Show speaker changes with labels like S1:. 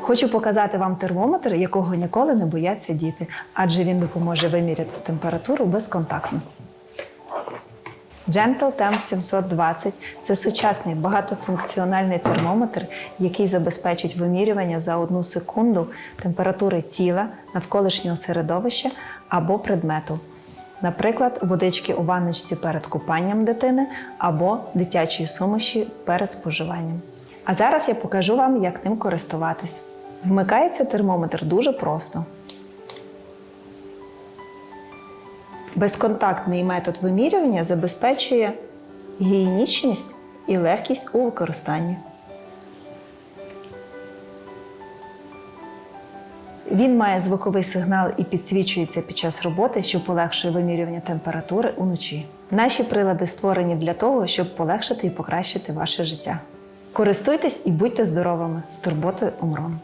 S1: Хочу показати вам термометр, якого ніколи не бояться діти, адже він допоможе виміряти температуру безконтактно. Gentle Temp 720 це сучасний багатофункціональний термометр, який забезпечить вимірювання за одну секунду температури тіла, навколишнього середовища або предмету. Наприклад, водички у ванночці перед купанням дитини або дитячої суміші перед споживанням. А зараз я покажу вам, як ним користуватись. Вмикається термометр дуже просто. Безконтактний метод вимірювання забезпечує гігієнічність і легкість у використанні. Він має звуковий сигнал і підсвічується під час роботи, що полегшує вимірювання температури уночі. Наші прилади створені для того, щоб полегшити і покращити ваше життя. Користуйтесь і будьте здоровими з турботою Омрон.